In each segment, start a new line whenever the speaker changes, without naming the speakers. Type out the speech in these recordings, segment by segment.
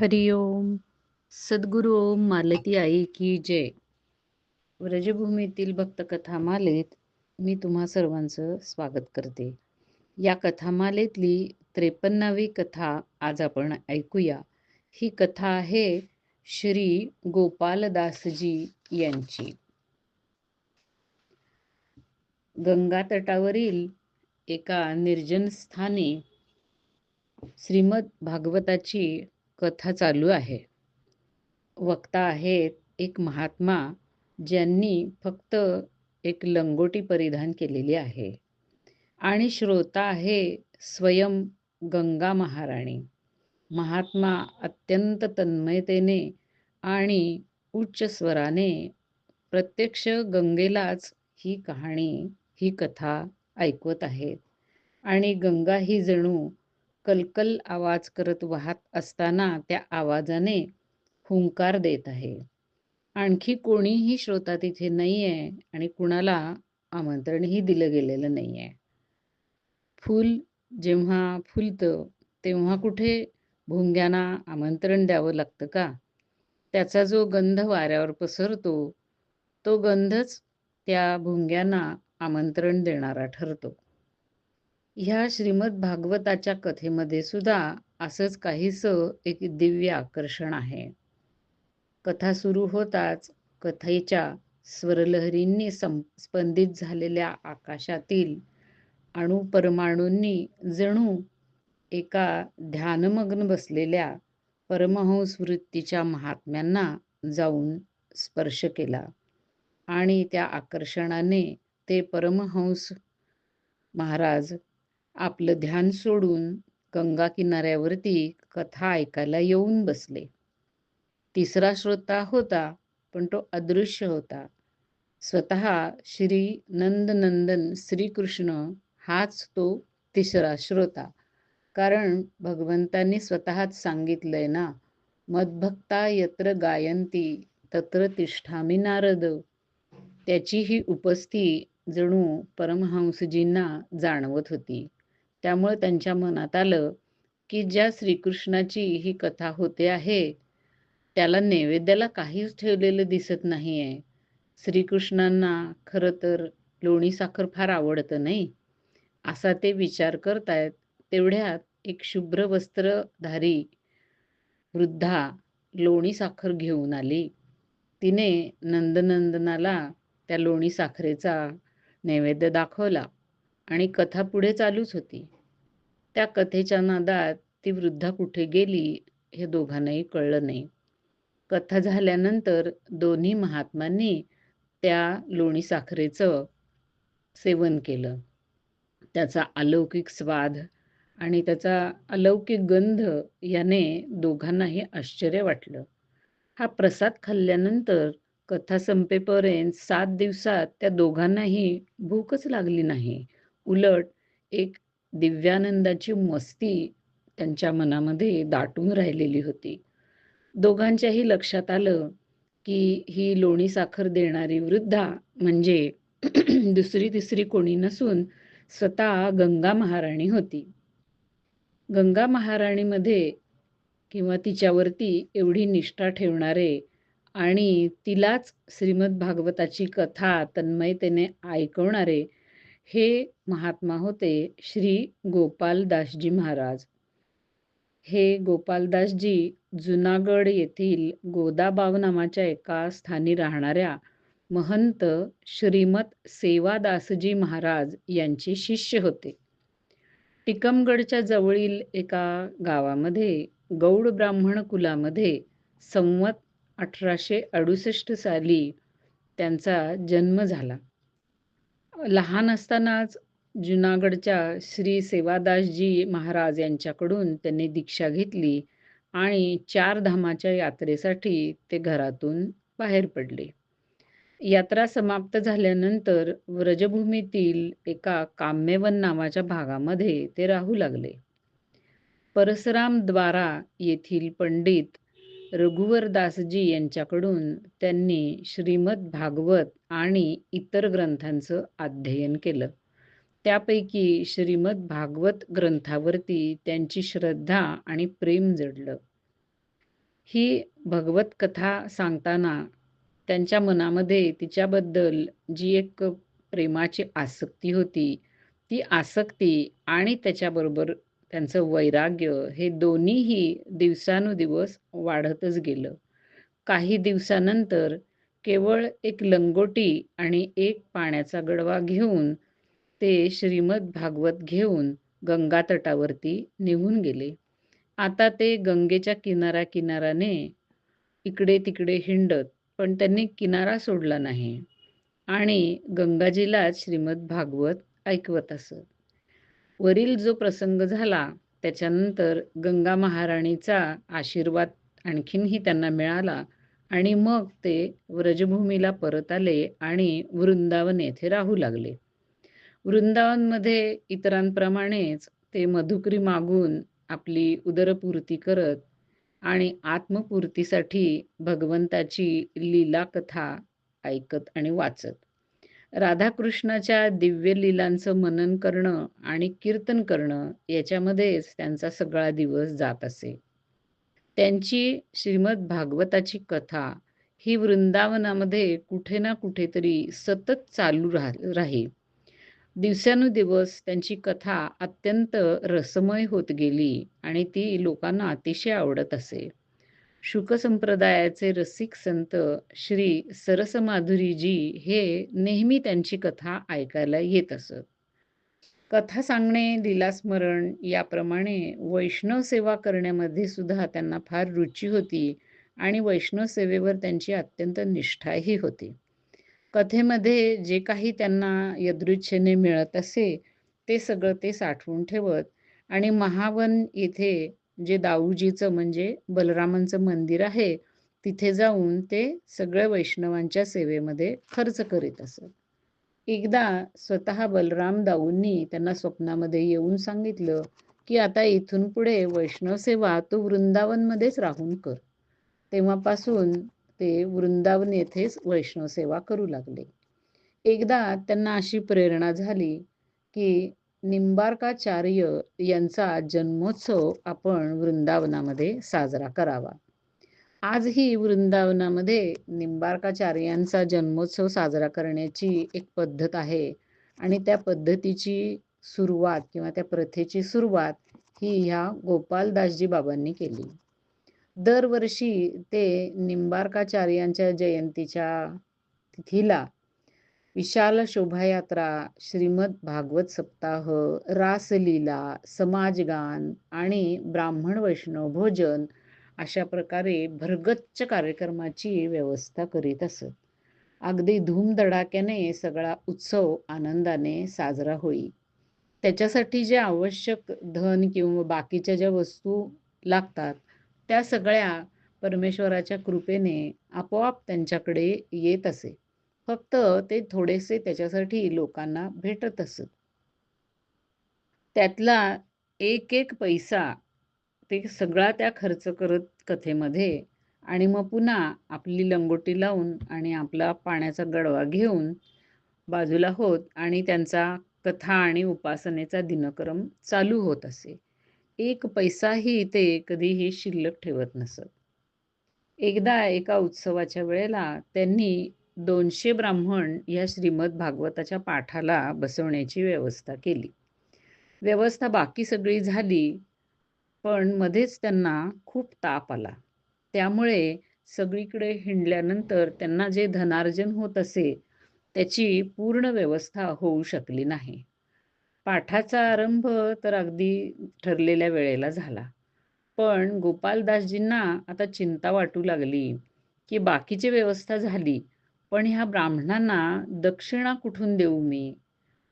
हरिओम सद्गुरू ओम मालती आई की जय. व्रजभूमीतील भक्तकथामालेत मी तुम्हा सर्वांचं स्वागत करते. या कथामालेतली त्रेपन्नावी कथा आज आपण ऐकूया. ही कथा आहे श्री गोपालदासजी यांची. गंगा तटावरील एका निर्जन स्थानी श्रीमद भागवताची कथा चालू आहे. वक्ता आहेत एक महात्मा ज्यांनी फक्त एक लंगोटी परिधान केलेली आहे. आणि श्रोता आहे स्वयं गंगा महाराणी. महात्मा अत्यंत तन्मयतेने आणि उच्च स्वराने प्रत्यक्ष गंगेलाच ही कहाणी ही कथा ऐकवत आहेत. आणि गंगा ही जणू कलकल आवाज करत वाहत असताना त्या आवाजाने हुंकार देत आहे. आणखी कोणीही श्रोता तिथे नाही आहे आणि कुणाला आमंत्रणही दिलं गेलेलं नाही आहे फूल जेव्हा फुलतं तेव्हा कुठे भुंग्यांना आमंत्रण द्यावं लागतं का? त्याचा जो गंध वाऱ्यावर पसरतो तो गंधच त्या भुंग्यांना आमंत्रण देणारा ठरतो. ह्या श्रीमद भागवताच्या कथेमध्ये सुद्धा असंच काहीस एक दिव्य आकर्षण आहे. कथा सुरू होताच कथेच्या स्वरलहरींनी सं स्पंदित झालेल्या आकाशातील अणुपरमाणूंनी जणू एका ध्यानमग्न बसलेल्या परमहंस वृत्तीच्या महात्म्यांना जाऊन स्पर्श केला आणि त्या आकर्षणाने ते परमहंस महाराज आपलं ध्यान सोडून गंगा किनाऱ्यावरती कथा ऐकायला येऊन बसले. तिसरा श्रोता होता पण तो अदृश्य होता. स्वतः श्री नंदनंदन श्रीकृष्ण हाच तो तिसरा श्रोता. कारण भगवंतांनी स्वतःच सांगितलंय ना मदभक्ता यत्र गायंती तत्र तिष्ठामी नारद. त्याची ही उपस्थिती जणू परमहंसजींना जाणवत होती. त्यामुळे त्यांच्या मनात आलं की ज्या श्रीकृष्णाची ही कथा होते आहे त्याला नैवेद्याला काहीच ठेवलेलं दिसत नाही आहे श्रीकृष्णांना खरं तर लोणी साखर फार आवडतं नाही? असा ते विचार करतायत तेवढ्यात एक शुभ्र वस्त्रधारी वृद्धा लोणी साखर घेऊन आली. तिने नंदनंदनाला त्या लोणी साखरेचा नैवेद्य दाखवला. आणि कथा पुढे चालूच होती. त्या कथेच्या नादात ती वृद्धा कुठे गेली हे दोघांनाही कळलं नाही. कथा झाल्यानंतर दोन्ही महात्मांनी त्या लोणी साखरेचं सेवन केलं. त्याचा अलौकिक स्वाद आणि त्याचा अलौकिक गंध याने दोघांनाही आश्चर्य वाटलं. हा प्रसाद खाल्ल्यानंतर कथा संपेपर्यंत सात दिवसात त्या दोघांनाही भूकच लागली नाही. उलट एक दिव्यानंदाची मस्ती त्यांच्या मनामध्ये दाटून राहिलेली होती. दोघांच्याही लक्षात आलं की ही लोणी साखर देणारी वृद्धा म्हणजे दुसरी तिसरी कोणी नसून स्वतः गंगा महाराणी होती. गंगा महाराणीमध्ये किंवा तिच्यावरती एवढी निष्ठा ठेवणारे आणि तिलाच श्रीमद भागवताची कथा तन्मयतेने ऐकवणारे हे महात्मा होते श्री गोपालदासजी महाराज. हे गोपालदासजी जुनागड येथील गोदाबाव नावाच्या एका स्थानी राहणाऱ्या महंत श्रीमत सेवादासजी महाराज यांचे शिष्य होते. टिकमगडच्या जवळील एका गावामध्ये गौड ब्राह्मण कुलामध्ये संवत अठराशे अडुसष्ट साली त्यांचा जन्म झाला. लहान असतानाच जुनागडच्या श्री सेवादासजी महाराज यांच्याकडून त्यांनी दीक्षा घेतली आणि चार धामाच्या यात्रेसाठी ते घरातून बाहेर पडले. यात्रा समाप्त झाल्यानंतर व्रजभूमीतील एका काम्यवन नावाच्या भागामध्ये ते राहू लागले. परसराम द्वारा येथील पंडित रघुवरदासजी यांच्याकडून त्यांनी श्रीमद भागवत आणि इतर ग्रंथांचं अध्ययन केलं. त्यापैकी श्रीमद भागवत ग्रंथावरती त्यांची श्रद्धा आणि प्रेम जडलं. ही भगवत कथा सांगताना त्यांच्या मनामध्ये तिच्याबद्दल जी एक प्रेमाची आसक्ती होती, ती आसक्ती आणि त्याच्याबरोबर त्यांचं वैराग्य हे दोन्हीही दिवसानुदिवस वाढतच गेलं. काही दिवसानंतर केवळ एक लंगोटी आणि एक पाण्याचा गडवा घेऊन ते श्रीमद भागवत घेऊन गंगा तटावरती निघून गेले. आता ते गंगेच्या किनारा-किनाराने इकडे-तिकडे हिंडत, पण त्यांनी किनारा सोडला नाही आणि गंगाजीलाच श्रीमद भागवत ऐकवत असत. वरील जो प्रसंग झाला त्याच्यानंतर गंगा महाराणीचा आशीर्वाद आणखीनही त्यांना मिळाला आणि मग ते व्रजभूमीला परत आले आणि वृंदावन येथे राहू लागले. वृंदावनमध्ये इतरांप्रमाणेच ते मधुकरी मागून आपली उदरपूर्ती करत आणि आत्मपूर्तीसाठी भगवंताची लीला कथा ऐकत आणि वाचत. राधाकृष्णाच्या दिव्य लिलांचं मनन करणं आणि कीर्तन करणं याच्यामध्येच त्यांचा सगळा दिवस जात असे. त्यांची श्रीमद भागवताची कथा ही वृंदावनामध्ये कुठे ना कुठेतरी सतत चालू राह राही. दिवसानुदिवस त्यांची कथा अत्यंत रसमय होत गेली आणि ती लोकांना अतिशय आवडत असे. शुक संप्रदायाचे रसिक संत श्री सरसमाधुरीजी हे नेहमी त्यांची कथा ऐकायला येत असत. कथा सांगणे, लीलास्मरण याप्रमाणे वैष्णव सेवा करण्यामध्ये सुद्धा त्यांना फार रुची होती आणि वैष्णव सेवेवर त्यांची अत्यंत निष्ठाही होती. कथेमध्ये जे काही त्यांना यदृच्छेने मिळत असे, ते सगळं ते साठवून ठेवत आणि महावन येथे जे दाऊजीचं म्हणजे बलरामांचं मंदिर आहे, तिथे जाऊन ते सगळ्या वैष्णवांच्या सेवेमध्ये खर्च करीत असत. एकदा स्वतः बलराम दाऊंनी त्यांना स्वप्नामध्ये येऊन सांगितलं, की आता इथून पुढे वैष्णव सेवा तू वृंदावनमध्येच राहून कर. तेव्हापासून ते वृंदावन येथेच वैष्णव सेवा करू लागले. एकदा त्यांना अशी प्रेरणा झाली, की निंबार्काचार्य यांचा जन्मोत्सव आपण वृंदावनामध्ये साजरा करावा. आजही वृंदावनामध्ये निंबार्काचार्यांचा जन्मोत्सव साजरा करण्याची एक पद्धत आहे आणि त्या पद्धतीची सुरुवात किंवा त्या प्रथेची सुरुवात ही ह्या गोपालदासजी बाबांनी केली. दरवर्षी ते निंबार्काचार्यांच्या जयंतीच्या तिथीला विशाल शोभायात्रा, श्रीमद भागवत सप्ताह, रासलीला, समाजगान आणि ब्राह्मण वैष्णव भोजन अशा प्रकारे भरगच्च कार्यक्रमाची व्यवस्था करीत असत. अगदी धूमधडाक्याने सगळा उत्सव आनंदाने साजरा होई. त्याच्यासाठी जे आवश्यक धन किंवा बाकीच्या ज्या वस्तू लागतात, त्या सगळ्या परमेश्वराच्या कृपेने आपोआप त्यांच्याकडे येत असे. फक्त ते थोडेसे त्याच्यासाठी लोकांना भेटत असत. त्यातला एक एक पैसा ते सगळा त्या खर्च करत कथेमध्ये आणि मग पुन्हा आपली लंगोटी लावून आणि आपला पाण्याचा गडवा घेऊन बाजूला होत आणि त्यांचा कथा आणि उपासनेचा दिनक्रम चालू होत असे. एक पैसाही ते कधीही शिल्लक ठेवत नसत. एकदा एका उत्सवाच्या वेळेला त्यांनी दोनशे ब्राह्मण या श्रीमद भागवताच्या पाठाला बसवण्याची व्यवस्था केली. व्यवस्था बाकी सगळी झाली, पण मध्येच त्यांना खूप ताप आला. त्यामुळे सगळीकडे हिंडल्यानंतर त्यांना जे धनार्जन होत असे, त्याची पूर्ण व्यवस्था होऊ शकली नाही. पाठाचा आरंभ तर अगदी ठरलेल्या वेळेला झाला. पण गोपालदासजींना आता चिंता वाटू लागली, की बाकीची व्यवस्था झाली, पण ह्या ब्राह्मणांना दक्षिणा कुठून देऊ मी?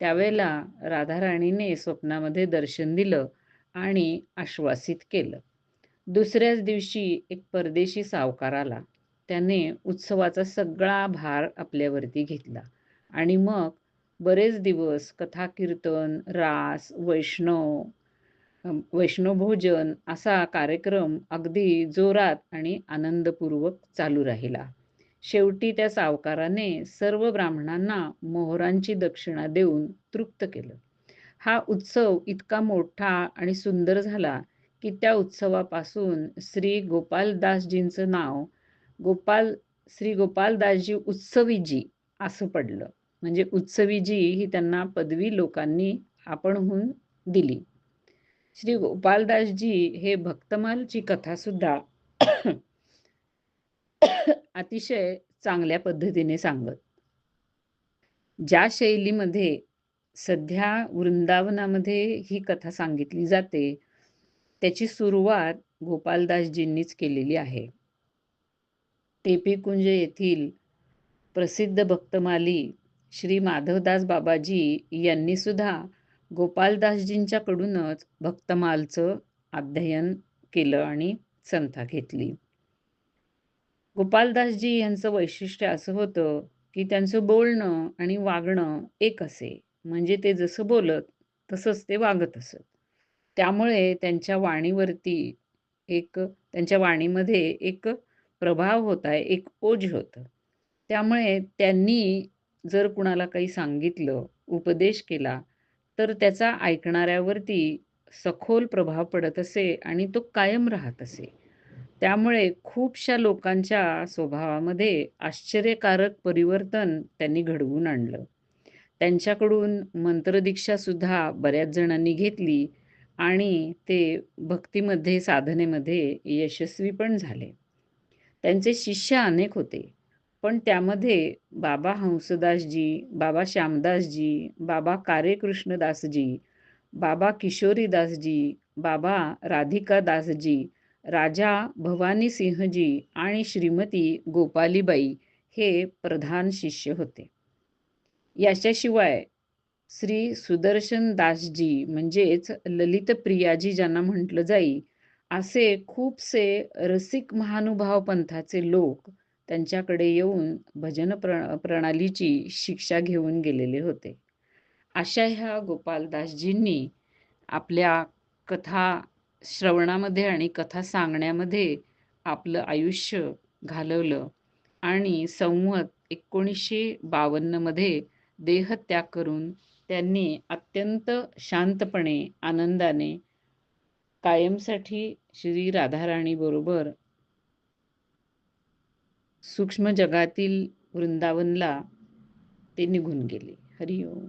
त्यावेळेला राधाराणीने स्वप्नामध्ये दर्शन दिलं आणि आश्वासित केलं. दुसऱ्याच दिवशी एक परदेशी सावकार आला. त्याने उत्सवाचा सगळा भार आपल्यावरती घेतला आणि मग बरेच दिवस कथा कीर्तन, रास, वैष्णव वैष्णव भोजन असा कार्यक्रम अगदी जोरात आणि आनंदपूर्वक चालू राहिला. शेवटी त्या सावकाराने सर्व ब्राह्मणांना मोहरांची दक्षिणा देऊन तृप्त केलं. हा उत्सव इतका मोठा आणि सुंदर झाला, की त्या उत्सवापासून श्री गोपालदासजींचं नाव गोपाल श्री गोपालदासजी उत्सवीजी असं पडलं म्हणजे उत्सवीजी ही त्यांना पदवी लोकांनी आपणहून दिली श्री गोपालदासजी हे भक्तमालची कथासुद्धा अतिशय चांगल्या पद्धतीने सांगत. ज्या शैलीमध्ये सध्या वृंदावनामध्ये ही कथा सांगितली जाते त्याची सुरुवात गोपालदासजींनीच केलेली आहे. टेपीकुंज येथील प्रसिद्ध भक्तमाली श्री माधवदास बाबाजी यांनी सुद्धा गोपालदासजींच्याकडूनच भक्तमालचं अध्ययन केलं आणि संथा घेतली. गोपालदासजी यांचं वैशिष्ट्य असं होतं की त्यांचं बोलणं आणि वागणं एक असे. म्हणजे ते जसं बोलत तसंच ते वागत असत. त्यामुळे त्यांच्या वाणीवरती एक त्यांच्या वाणीमध्ये एक प्रभाव होता एक ओझ होतं. त्यामुळे त्यांनी जर कुणाला काही सांगितलं उपदेश केला तर त्याचा ऐकणाऱ्यावरती सखोल प्रभाव पडत असे आणि तो कायम राहत असे. त्यामुळे खूपशा लोकांच्या स्वभावामध्ये आश्चर्यकारक परिवर्तन त्यांनी घडवून आणलं. त्यांच्याकडून मंत्रदीक्षासुद्धा बऱ्याच जणांनी घेतली आणि ते भक्तीमध्ये साधनेमध्ये यशस्वी पण झाले. त्यांचे शिष्य अनेक होते पण त्यामध्ये बाबा हंसदासजी बाबा श्यामदासजी बाबा कारेकृष्णदासजी बाबा किशोरीदासजी बाबा राधिकादासजी राजा भवानी सिंहजी आणि श्रीमती गोपालीबाई हे प्रधान शिष्य होते. याच्याशिवाय श्री सुदर्शन दासजी म्हणजेच ललित प्रियाजी ज्यांना म्हटलं जाई असे खूपसे रसिक महानुभाव पंथाचे लोक त्यांच्याकडे येऊन भजन प्र प्रणालीची शिक्षा घेऊन गेलेले होते. अशा ह्या गोपालदासजींनी आपल्या कथा श्रवणामध्ये आणि कथा सांगण्यामध्ये आपलं आयुष्य घालवलं आणि संवत एकोणीसशे बावन्नमध्ये देहत्याग करून त्यांनी अत्यंत शांतपणे आनंदाने कायमसाठी श्री राधाराणीबरोबर सूक्ष्म जगातील वृंदावनला ते निघून गेले. हरिओम.